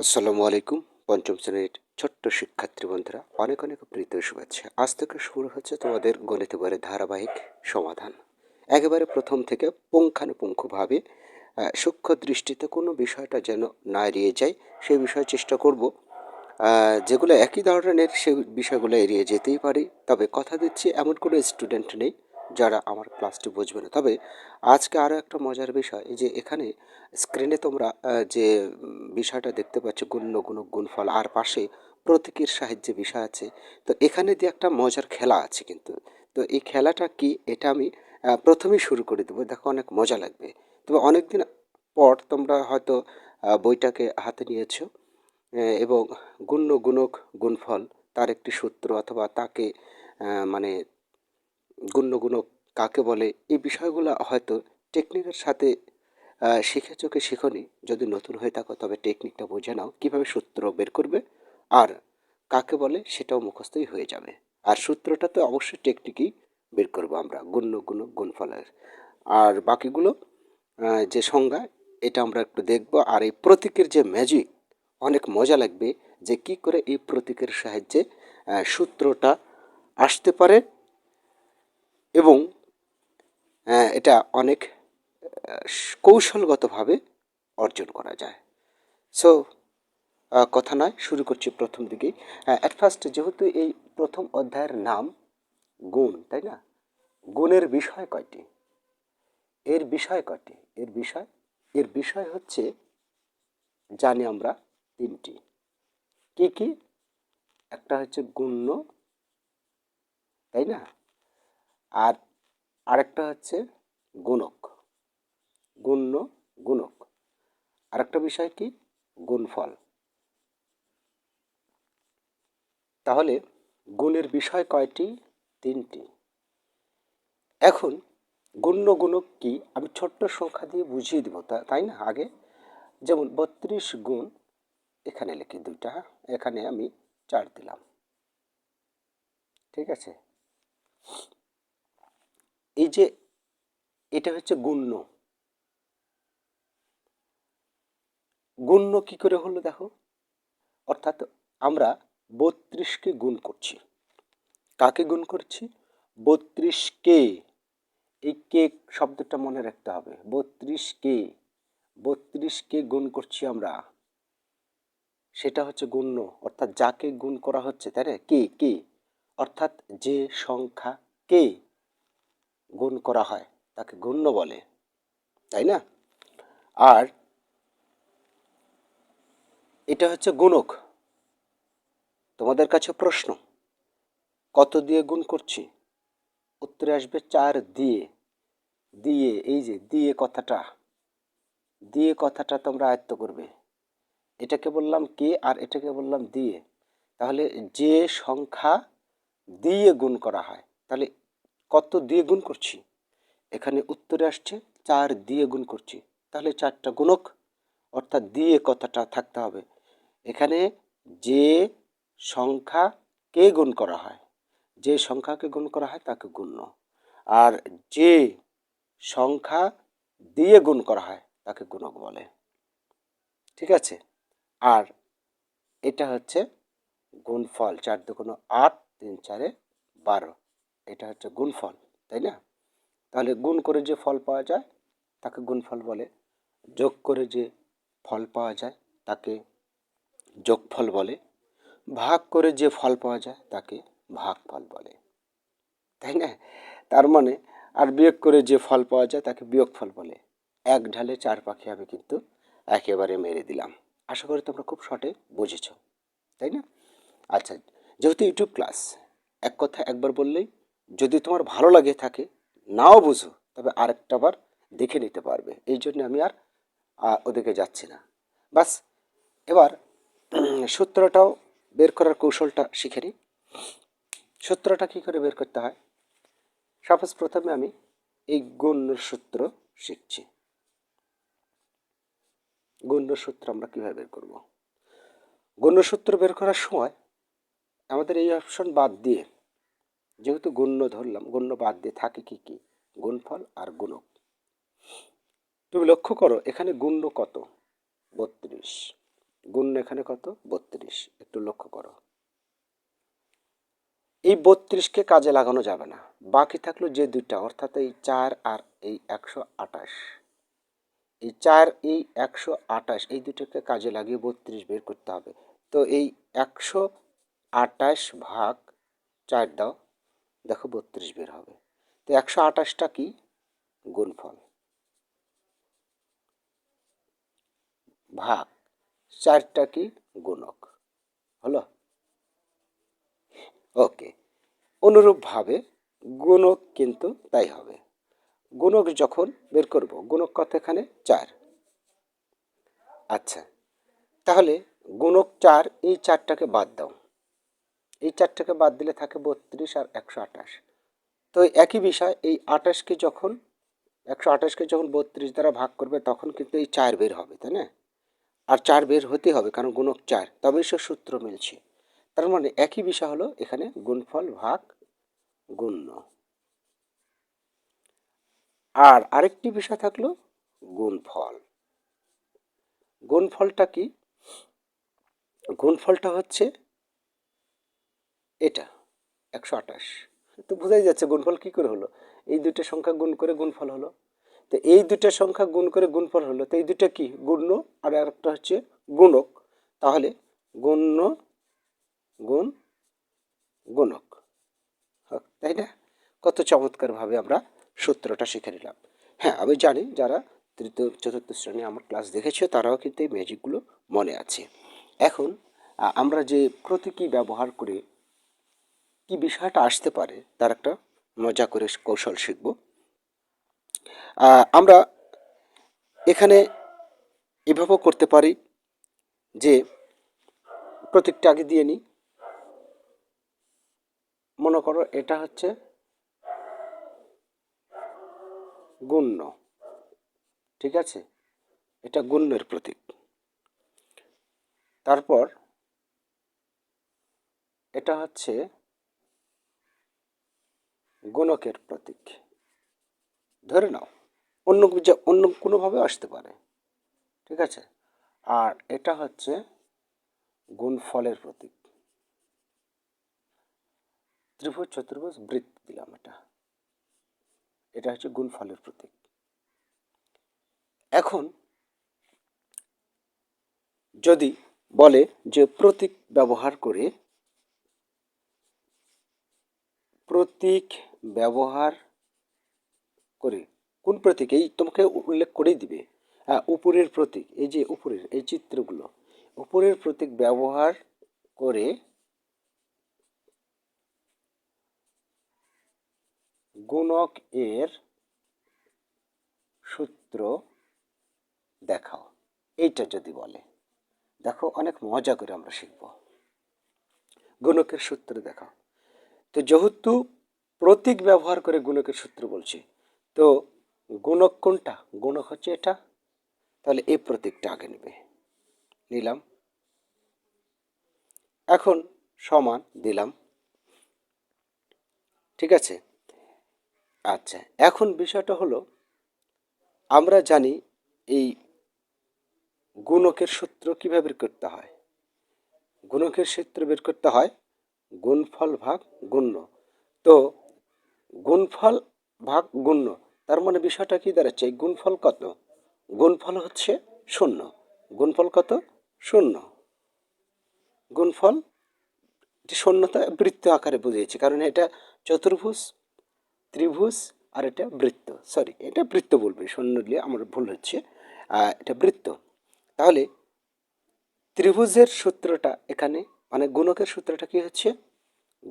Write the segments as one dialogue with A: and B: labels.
A: আসসালামু আলাইকুম, পঞ্চম শ্রেণির ছোট্ট শিক্ষার্থী বন্ধুরা, অনেক অনেক প্রীত শুভেচ্ছা। আজ থেকে শুরু হচ্ছে তোমাদের গণিত বইয়ের ধারাবাহিক সমাধান। একেবারে প্রথম থেকে পুঙ্খানুপুঙ্খভাবে সূক্ষ্ম দৃষ্টিতে কোনো বিষয়টা যেন না এড়িয়ে যায় সেই বিষয়ে চেষ্টা করব। যেগুলো একই ধরনের সেই বিষয়গুলো এড়িয়ে যেতেই পারি, তবে কথা দিচ্ছি এমন কোনো স্টুডেন্ট নেই যারা আমার ক্লাসটি বুঝবে না। তবে আজকে আরও একটা মজার বিষয় যে এখানে স্ক্রিনে তোমরা যে বিষয়টা দেখতে পাচ্ছ, গুণ্য গুণক গুণফল, আর পাশে প্রতীকের সাহায্যে বিষয় আছে, তো এখানে দিয়ে একটা মজার খেলা আছে কিন্তু। তো এই খেলাটা কি, এটা আমি প্রথমেই শুরু করে দেবো, দেখো অনেক মজা লাগবে। তবে অনেক দিন পর তোমরা হয়তো বইটাকে হাতে নিয়েছো এবং গুণ্য গুণক, গুণফল, তার একটি সূত্র অথবা তাকে মানে গুণ্য গুণক কাকে বলে, এই বিষয়গুলো হয়তো টেকনিকের সাথে শিখে চোখে শিখনি। যদি নতুন হয়ে থাকো, তবে টেকনিকটা বুঝে নাও। কীভাবে সূত্র বের করবে আর কাকে বলে, সেটাও মুখস্থই হয়ে যাবে। আর সূত্রটা তো অবশ্যই টেকনিকই বের করব আমরা গুণ্য গুণ গুণফলের। আর বাকিগুলো যে সংজ্ঞা, এটা আমরা একটু দেখব। আর এই প্রতীকের যে ম্যাজিক অনেক মজা লাগবে যে কি করে এই প্রতীকের সাহায্যে সূত্রটা আসতে পারে। এবং এটা অনেক কৌশলগতভাবে অর্জন করা যায়। সো কথা নয়, শুরু করছি প্রথম দিকেই। অ্যাট ফার্স্ট যেহেতু এই প্রথম অধ্যায়ের নাম গুণ, তাই না? গুণের বিষয় কয়টি? এর বিষয় কয়টি? এর বিষয় এর বিষয় হচ্ছে, জানি আমরা তিনটি। কি কি? একটা হচ্ছে গুণ্য, তাই না? আর আরেকটা হচ্ছে গুণক। গুণ্য গুণক। আরেকটা বিষয় কি? গুণফল। তাহলে গুণের বিষয় কয়টি? তিনটি। এখন গুণ্য গুণক কি? আমি ছোট্ট সংখ্যা দিয়ে বুঝিয়ে দেবো তাই না? আগে যেমন বত্রিশ গুণ, এখানে লিখি দুইটা, এখানে আমি চার দিলাম। ঠিক আছে? এই যে এটা হচ্ছে গুণ্য। গুণ্য কি করে হলো দেখো? অর্থাৎ আমরা বত্রিশকে গুণ করছি। কাকে গুণ করছি? বত্রিশকে। এই কে শব্দটা মনে রাখতে হবে। বত্রিশ বত্রিশকে। বত্রিশকে গুণ করছি আমরা। সেটা হচ্ছে গুণ্য। অর্থাৎ যাকে গুণ করা হচ্ছে, তাই কে? কে? অর্থাৎ যে সংখ্যা কে? গুণ করা হয়, তাকে গুণ্য বলে, তাই না? আর এটা হচ্ছে গুণক। তোমাদের কাছে প্রশ্ন, কত দিয়ে গুণ করছি? উত্তরে আসবে চার দিয়ে। দিয়ে, এই যে, দিয়ে কথাটা। দিয়ে কথাটা তোমরা আয়ত্ত করবে। এটাকে বললাম কে আর এটাকে বললাম দিয়ে। তাহলে যে সংখ্যা দিয়ে গুণ করা হয়, তাহলে কত দিয়ে গুণ করছি? এখানে উত্তরে আসছে, চার দিয়ে গুণ করছি। তাহলে চারটা গুণক, অর্থাৎ দিয়ে কথাটা থাকতে হবে। এখানে যে সংখ্যা কে গুণ করা হয়, যে সংখ্যাকে গুণ করা হয় তাকে গুণ্য। আর যে সংখ্যা দিয়ে গুণ করা হয় তাকে গুণক বলে। ঠিক আছে? আর এটা হচ্ছে গুণফল, চার দু দুগুণ আট, তিন চারে বারো। এটা হচ্ছে গুণফল, তাই না? তাহলে গুণ করে যে ফল পাওয়া যায়, তাকে গুণফল বলে। যোগ করে যে ফল পাওয়া যায়, তাকে যোগফল বলে। ভাগ করে যে ফল পাওয়া যায়, তাকে ভাগফল বলে। তাই না? তার মানে আর বিয়োগ করে যে ফল পাওয়া যায়, তাকে বিয়োগ ফল বলে। এক ঢালে চার পাখি আমি কিন্তু একেবারে মেরে দিলাম। আশা করি তোমরা খুব শর্টে বুঝেছ, তাই না? আচ্ছা যেহেতু ইউটিউব ক্লাস, এক কথা একবার বললেই যদি তোমার ভালো লাগে থাকে, নাও বুঝো, তবে আরেকটা বার দেখে নিতে পারবে। এই জন্য আমি আর ওদিকে যাচ্ছি না। বাস, এবার সূত্রটাও বের করার কৌশলটা শিখে নিই। সূত্রটা কী করে বের করতে হয়? সাপোজ প্রথমে আমি এই গুণ্যর সূত্র শিখছি। গুণ্য সূত্র আমরা কীভাবে বের করব? গুণ্য সূত্র বের করার সময় আমাদের এই অপশন বাদ দিয়ে যেহেতু গুণ্য ধরলাম, গুণ্য বাদ দিয়ে থাকে কি কি? গুণফল আর গুণক। তুমি লক্ষ্য করো, এখানে গুণ্য কত? বত্রিশ। গুণ এখানে কত? বত্রিশ। একটু লক্ষ্য করো। এই বত্রিশকে কাজে লাগানো যাবে না। বাকি থাকল যে দুইটা, অর্থাৎ এই চার আর এই একশো আঠাশ। এই চার, এই একশো আঠাশ, এই দুটোকে কাজে লাগিয়ে বত্রিশ বের করতে হবে। তো এই একশো আঠাশ ভাগ চার দাও। দেখো বত্রিশ বের হবে। তো একশো আঠাশটা কি? গুণফল। ভাগ। চারটা কি? গুণক। হলো? ওকে। অনুরূপভাবে গুণক কিন্তু তাই হবে। গুণক যখন বের করব, গুণক কত এখানে? চার। আচ্ছা। তাহলে গুণক চার, এই চারটাকে বাদ দাও। এই চারটাকে বাদ দিলে থাকে বত্রিশ আর একশো আঠাশ। তো একই বিষয়, এই আঠাশকে যখন, একশো আঠাশকে যখন বত্রিশ দ্বারা ভাগ করবে, তখন কিন্তু এই চার বের হবে, তাই না? আর চার বের হতে হবে, কারণ গুণক চার তবেই সে সূত্র মিলছে। তার মানে একই বিষয় হলো এখানে গুণফল ভাগ গুণ্য। আর আরেকটি বিষয় থাকল গুণফল। গুণফলটা কি? গুণফলটা হচ্ছে এটা, একশো আঠাশ। তো বোঝাই যাচ্ছে গুণফল কি করে হলো? এই দুটো সংখ্যা গুণ করে গুণফল হলো। তো এই দুটো সংখ্যা গুণ করে গুণফল হলো, তো এই দুটো কি? গুণ্য, আর একটা হচ্ছে গুণক। তাহলে গুণ্য গুণ গুণক। তাই না? কত চমৎকারভাবে আমরা সূত্রটা শিখে নিলাম। হ্যাঁ আমি জানি যারা তৃতীয়, চতুর্থ শ্রেণি আমার ক্লাস দেখেছে, তারাও কিন্তু এই ম্যাজিকগুলো মনে আছে। এখন আমরা যে প্রতীকী ব্যবহার করে কি বিষয়টা আসতে পারে তার একটা মজা করে কৌশল শিখব। আমরা এখানে এভাবেও করতে পারি যে প্রতীকটা আগে দিয়ে নিই। মনে করো এটা হচ্ছে গুণ্য, ঠিক আছে? এটা গুণ্যের প্রতীক। তারপর এটা হচ্ছে গুণকের প্রতীক। ধরে নাও, অন্য যা- অন্য কোনোভাবে আসতে পারে। ঠিক আছে? আর এটা হচ্ছে গুণফলের প্রতীক। ত্রিভুজ, চতুর্ভুজ, বৃত্ত দিলাম এটা। এটা হচ্ছে গুণফলের প্রতীক। এখন যদি বলে যে প্রতীক ব্যবহার করে প্রতীক ব্যবহার করে, কোন প্রতীক এই তোমাকে উল্লেখ করেই দিবে। হ্যাঁ উপরের প্রতীক, এই যে উপরের, এই চিত্রগুলো, উপরের প্রতীক ব্যবহার করে গুণক এর সূত্র দেখাও। এইটা যদি বলে, দেখো অনেক মজা করে আমরা শিখব। গুণকের সূত্র দেখাও। তো যেহেতু প্রতীক ব্যবহার করে গুণকের সূত্র বলছি। তো গুণক কোনটা? গুণক হচ্ছে এটা। তাহলে এই প্রতীকটা আগে নেবে। নিলাম। এখন সমান দিলাম। ঠিক আছে? আচ্ছা এখন বিষয়টা হলো, আমরা জানি এই গুণকের সূত্র কীভাবে বের করতে হয়। গুণকের সূত্র বের করতে হয় গুণফল ভাগ গুণ্য। তো গুণফল ভাগ গুণ্য। তার মানে বিষয়টা কি দাঁড়াচ্ছে? গুণফল কত? গুণফল হচ্ছে শূন্য। গুণফল কত? শূন্য। গুণফল শূন্যতা বৃত্ত আকারে বুঝিয়েছি। কারণ এটা চতুর্ভুজ, ত্রিভুজ আর এটা বৃত্ত। সরি এটা বৃত্ত বলবে। শূন্য দিলে আমার ভুল হচ্ছে। এটা বৃত্ত। তাহলে ত্রিভুজের সূত্রটা এখানে মানে গুণকের সূত্রটা কি হচ্ছে?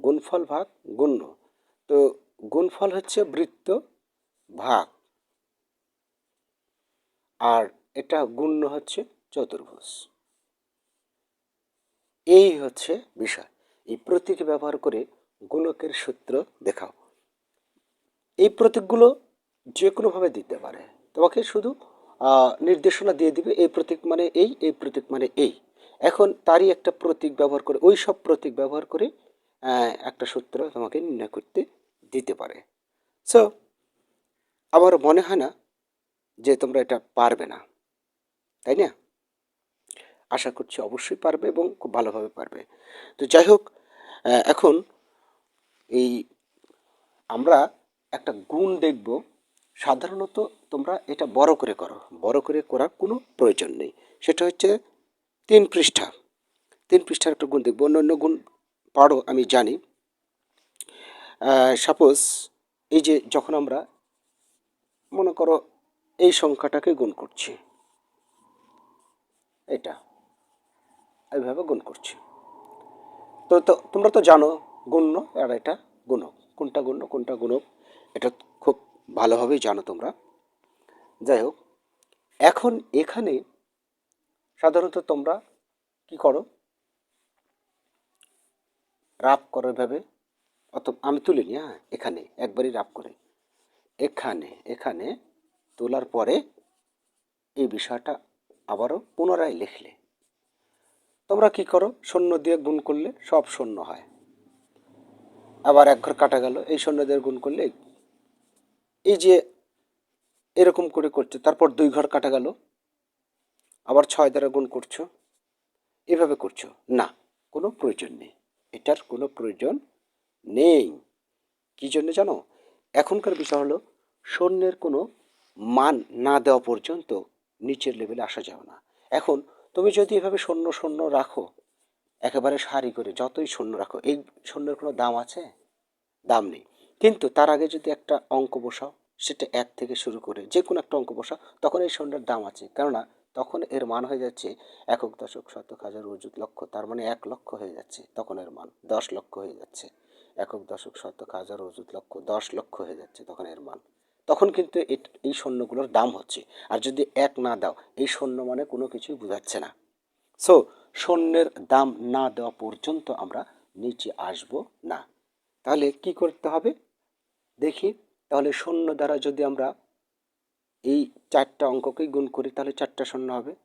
A: গুণফল ভাগ গুণ্য। তো গুণফল হচ্ছে বৃত্ত ভাগ। আর এটা গুণ্য হচ্ছে চতুর্ভুজ। এই হচ্ছে বিষয়। এই প্রতীক ব্যবহার করে গুণকের সূত্র দেখাও। এই প্রতীকগুলো যে কোনোভাবে দিতে পারে। তোমাকে শুধু নির্দেশনা দিয়ে দিবে এই প্রতীক মানে এই এই প্রতীক মানে এই। এখন তারই একটা প্রতীক ব্যবহার করে, ওই সব প্রতীক ব্যবহার করে একটা সূত্র তোমাকে নির্ণয় করতে দিতে পারে। সো আমার মনে হয় না যে তোমরা এটা পারবে না। তাই না? আশা করছি অবশ্যই পারবে এবং খুব ভালোভাবে পারবে। তো যাই হোক এখন এই আমরা একটা গুণ দেখব। সাধারণত তোমরা এটা বড় করে করো। বড় করে করার কোনো প্রয়োজন নেই। সেটা হচ্ছে তিন পৃষ্ঠা। তিন পৃষ্ঠার একটা গুণ দেখব। অন্য অন্য গুণ পারো, আমি জানি। সাপোজ এই যে যখন আমরা মনে করো এই সংখ্যাটাকে গুণ করছি, এটা এইভাবে গুণ করছি। তো তোমরা তো জানো গুণ্য আর এটা গুণক। কোনটা গুণ্য কোনটা গুণক, এটা খুব ভালোভাবেই জানো তোমরা। যাই হোক, এখন এখানে সাধারণত তোমরা কি করো? রাপ করো এভাবে। অত আমি তুলিনি হ্যাঁ এখানে, একবারই রাফ করে। এখানে এখানে তোলার পরে এই বিষয়টা আবারও পুনরায় লিখলে। তোমরা কি করো? শূন্য দিয়ে গুণ করলে সব শূন্য হয়। আবার এক ঘর কাটা গেল, এই শূন্য দিয়ে গুণ করলে এই যে এরকম করে করছ, তারপর দুই ঘর কাটা গেল, আবার ছয় দ্বারা গুণ করছ, এভাবে করছ। না, কোনো প্রয়োজন নেই। এটার কোনো প্রয়োজন নেই। কি জন্য জানো? এখনকার বিষয় হলো, সৈন্যের কোনো মান না দেওয়া পর্যন্ত নিচের লেভেলে আসা যাবে না। এখন তুমি যদি এভাবে শূন্য শূন্য রাখো, একেবারে সারি করে যতই শূন্য রাখো, এই শূন্যের কোনো দাম আছে? দাম নেই। কিন্তু তার আগে যদি একটা অঙ্ক বসাও, সেটা এক থেকে শুরু করে যে কোনো একটা অঙ্ক বসাও, তখন এই শূন্যের দাম আছে। কেননা তখন এর মান হয়ে যাচ্ছে একক, দশক, শতক, হাজার, অযুত লক্ষ, তার মানে এক লক্ষ হয়ে যাচ্ছে তখন এর মান, দশ লক্ষ হয়ে যাচ্ছে। একক দশক শতক হাজার অযুত লক্ষ, দশ লক্ষ হয়ে যাচ্ছে তখন এর মান। তখন কিন্তু এই সৈন্যগুলোর দাম হচ্ছে। আর যদি এক না দাও, এই সৈন্য মানে কোনো কিছুই বোঝাচ্ছে না। সো সৈন্যের দাম না দেওয়া পর্যন্ত আমরা নিচে আসব না। তাহলে কি করতে হবে? দেখি, তাহলে শূন্য দ্বারা যদি আমরা এই চারটা অঙ্ককেই গুণ করি, তাহলে চারটা শূন্য হবে।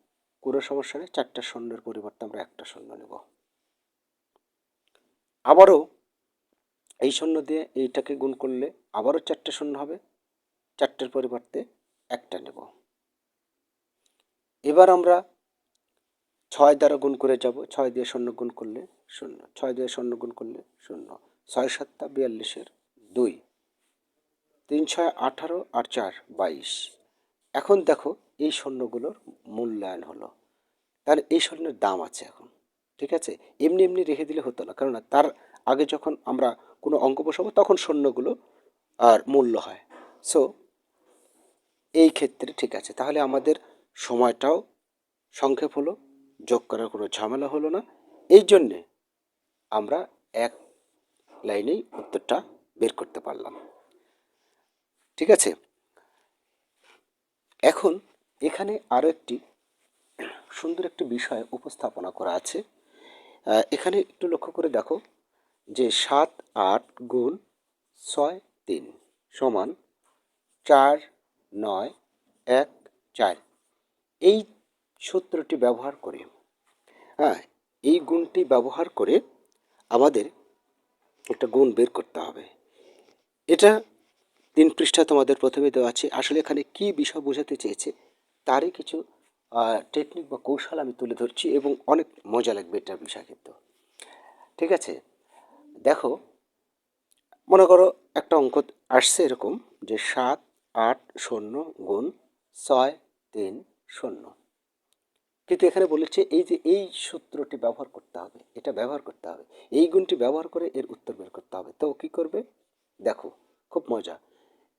A: কোনো সমস্যা নেই, চারটা শূন্যের পরিবর্তে আমরা একটা শূন্য নেব। আবারও এই শূন্য দিয়ে এইটাকে গুণ করলে আবারও চারটে শূন্য হবে। চারটের পরিবর্তে একটা নেব। এবার আমরা ছয় দ্বারা গুণ করে যাব। ছয় দিয়ে শূন্য গুণ করলে শূন্য। ছয় দিয়ে শূন্য গুণ করলে শূন্য। ছয় সাতটা বিয়াল্লিশের দুই। তিন ছয় আঠারো আর চার বাইশ। এখন দেখো এই স্বর্ণগুলোর মূল্যায়ন হলো। তাহলে এই স্বর্ণের দাম আছে এখন। ঠিক আছে? এমনি এমনি রেখে দিলে হতো না। কেননা তার আগে যখন আমরা কোনো অঙ্ক বসাবো তখন স্বর্ণগুলো আর মূল্য হয়। সো এই ক্ষেত্রে ঠিক আছে। তাহলে আমাদের সময়টাও সংক্ষেপ হলো, যোগ করার কোনো ঝামেলা হলো না। এই জন্যে আমরা এক লাইনেই উত্তরটা বের করতে পারলাম। ঠিক আছে? এখন এখানে আরও একটি সুন্দর একটি বিষয় উপস্থাপনা করা আছে। এখানে একটু লক্ষ্য করে দেখো। যে সাত আট গুণ ছয় তিন সমান চার নয় এক চার। এই সূত্রটি ব্যবহার করে হ্যাঁ এই গুণটি ব্যবহার করে আমাদের একটা গুণ বের করতে হবে। এটা তিন পৃষ্ঠা তোমাদের প্রথমে দেওয়া আছে। আসলে এখানে কি বিষয় বোঝাতে চেয়েছে তারই কিছু টেকনিক বা কৌশল আমি তুলে ধরছি এবং অনেক মজা লাগবে এটার বিষয় কিন্তু। ঠিক আছে? দেখো, মনে করো একটা অঙ্ক আসছে এরকম যে সাত, আট, শূন্য গুণ ছয়, তিন, শূন্য। কিন্তু এখানে বলেছে এই যে এই সূত্রটি ব্যবহার করতে হবে, এটা ব্যবহার করতে হবে। এই গুণটি ব্যবহার করে এর উত্তর বের করতে হবে। তো কি করবে? দেখো, খুব মজা।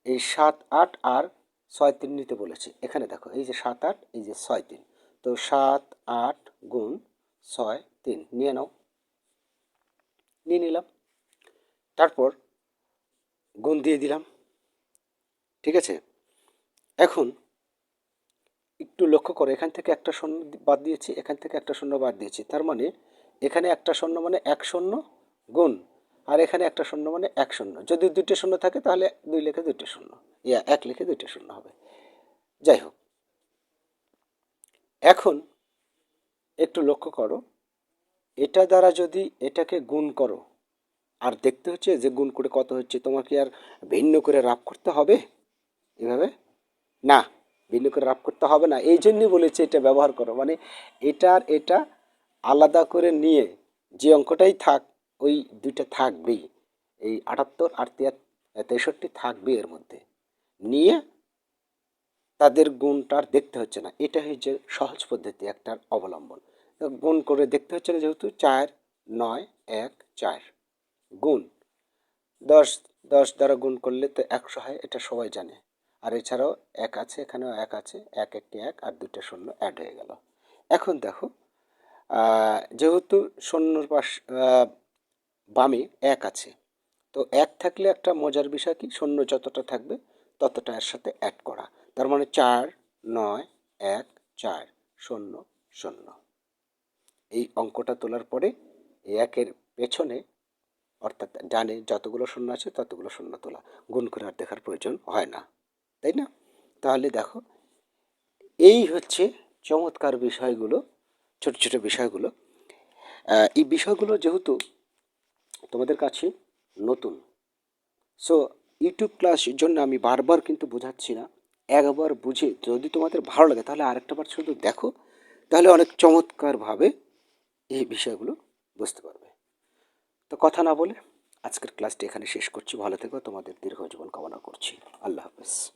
A: এই সাত, আট আর ছয়, তিন নিতে বলেছে। এখানে দেখো, এই যে সাত, আট, এই যে ছয়, তিন। তো সাত, আট গুণ ছয়, তিন। নিয়ে নাও। নিয়ে নিলাম। তারপর গুণ দিয়ে দিলাম। ঠিক আছে? এখন একটু লক্ষ্য করো, এখান থেকে একটা শূন্য বাদ দিয়েছি, এখান থেকে একটা শূন্য বাদ দিয়েছি। তার মানে এখানে একটা শূন্য মানে এক শূন্য গুণ, আর এখানে একটা শূন্য মানে এক শূন্য। যদি দুইটা শূন্য থাকে তাহলে দুই লেখে দুইটা শূন্য। ইয়া, এক লেখে দুইটা শূন্য হবে। যাই হোক। এখন একটু লক্ষ্য করো এটা দ্বারা যদি এটাকে গুণ করো, আর দেখতে হচ্ছে যে গুণ করে কত হচ্ছে, তোমাকে আর ভিন্ন করে রাপ করতে হবে? এভাবে? না, ভিন্ন করে রাফ করতে হবে না। এই জন্যই বলেছে এটা ব্যবহার করো। মানে এটার এটা আলাদা করে নিয়ে যে অঙ্কটাই থাক, ওই দুইটা থাকবেই। এই আটাত্তর আর তেষট্টি থাকবে এর মধ্যে। নিয়ে তাদের গুণটা আর দেখতে হচ্ছে না। এটা হচ্ছে সহজ পদ্ধতি একটার অবলম্বন। গুণ করে দেখতে হচ্ছে না যেহেতু চার, নয়, এক, চার। গুণ। দশ দশ দ্বারা গুণ করলে তো একশো হয়, এটা সবাই জানে। আর এছাড়াও এক আছে, এখানেও এক আছে, এক, একটি এক, আর দুটো শূন্য অ্যাড হয়ে গেল। এখন দেখো যেহেতু শূন্যর পাশ বামে এক আছে, তো এক থাকলে একটা মজার বিষয় কি? শূন্য যতটা থাকবে ততটা এর সাথে অ্যাড করা। তার মানে চার, নয়, এক, চার, শূন্য শূন্য। এই অঙ্কটা তোলার পরে একের পেছনে, অর্থাৎ ডানে যতগুলো শূন্য আছে ততগুলো শূন্য তোলা। গুণ করে আর দেখার প্রয়োজন হয় না, তাই না? তাহলে দেখো, এই হচ্ছে চমৎকার বিষয়গুলো, ছোট ছোট বিষয়গুলো। এই বিষয়গুলো যেহেতু তোমাদের কাছে নতুন সো ইউটিউব ক্লাসের জন্য আমি বারবার কিন্তু বোঝাচ্ছি না, একবার বুঝে যদি তোমাদের ভালো লাগে তাহলে আরেকটা বার শুধু দেখো, তাহলে অনেক চমৎকারভাবে এই বিষয়গুলো বুঝতে পারবে। তো কথা না বলে আজকের ক্লাসটি এখানে শেষ করছি। ভালো থেকো। তোমাদের দীর্ঘ জীবন কামনা করছি। আল্লাহ হাফেজ।